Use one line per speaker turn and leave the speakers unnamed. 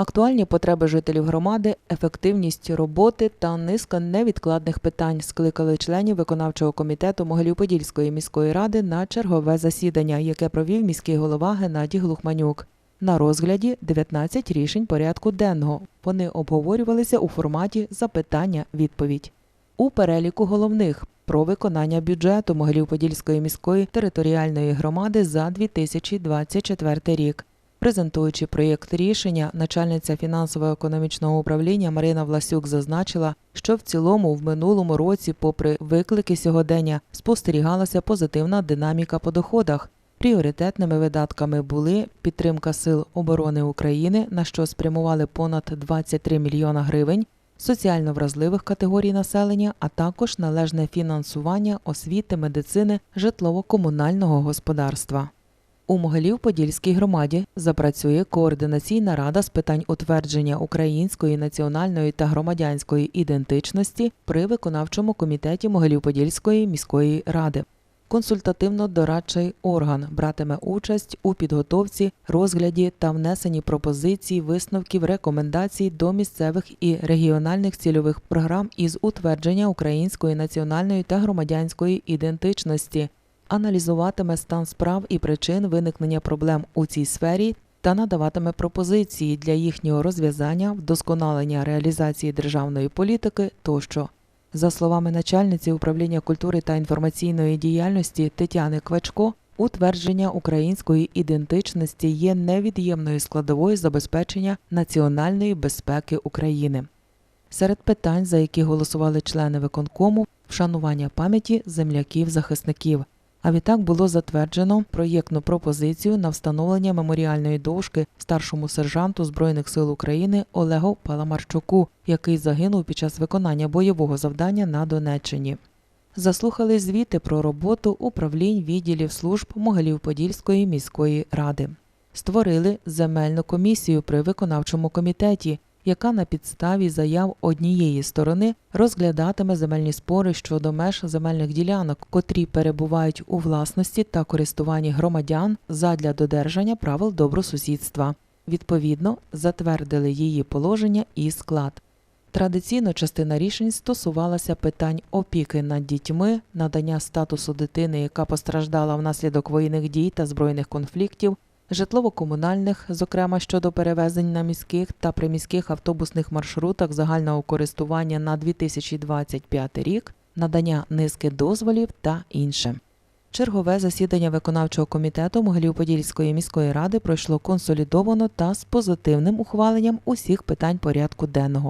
Актуальні потреби жителів громади, ефективність роботи та низка невідкладних питань скликали членів виконавчого комітету Могилів-Подільської міської ради на чергове засідання, яке провів міський голова Геннадій Глухманюк. На розгляді 19 рішень порядку денного. Вони обговорювалися у форматі запитання-відповідь. У переліку головних про виконання бюджету Могилів-Подільської міської територіальної громади за 2024 рік. Презентуючи проєкт рішення, начальниця фінансово-економічного управління Марина Власюк зазначила, що в цілому в минулому році, попри виклики сьогодення, спостерігалася позитивна динаміка по доходах. Пріоритетними видатками були підтримка сил оборони України, на що спрямували понад 23 мільйона гривень, соціально вразливих категорій населення, а також належне фінансування освіти, медицини, житлово-комунального господарства. У Могилів-Подільській громаді запрацює координаційна рада з питань утвердження української національної та громадянської ідентичності при виконавчому комітеті Могилів-Подільської міської ради. Консультативно-дорадчий орган братиме участь у підготовці, розгляді та внесенні пропозицій, висновків, рекомендацій до місцевих і регіональних цільових програм із утвердження української національної та громадянської ідентичності, аналізуватиме стан справ і причин виникнення проблем у цій сфері та надаватиме пропозиції для їхнього розв'язання, вдосконалення реалізації державної політики тощо. За словами начальниці управління культури та інформаційної діяльності Тетяни Квачко, утвердження української ідентичності є невід'ємною складовою забезпечення національної безпеки України. Серед питань, за які голосували члени виконкому, вшанування пам'яті земляків-захисників. А відтак було затверджено проєктну пропозицію на встановлення меморіальної дошки старшому сержанту Збройних сил України Олегу Паламарчуку, який загинув під час виконання бойового завдання на Донеччині. Заслухали звіти про роботу управлінь відділів служб Могилів-Подільської міської ради. Створили земельну комісію при виконавчому комітеті, яка на підставі заяв однієї сторони розглядатиме земельні спори щодо меж земельних ділянок, котрі перебувають у власності та користуванні громадян задля додержання правил добросусідства. Відповідно, затвердили її положення і склад. Традиційно частина рішень стосувалася питань опіки над дітьми, надання статусу дитини, яка постраждала внаслідок воєнних дій та збройних конфліктів, житлово-комунальних, зокрема щодо перевезень на міських та приміських автобусних маршрутах загального користування на 2025 рік, надання низки дозволів та інше. Чергове засідання виконавчого комітету Могилів-Подільської міської ради пройшло консолідовано та з позитивним ухваленням усіх питань порядку денного.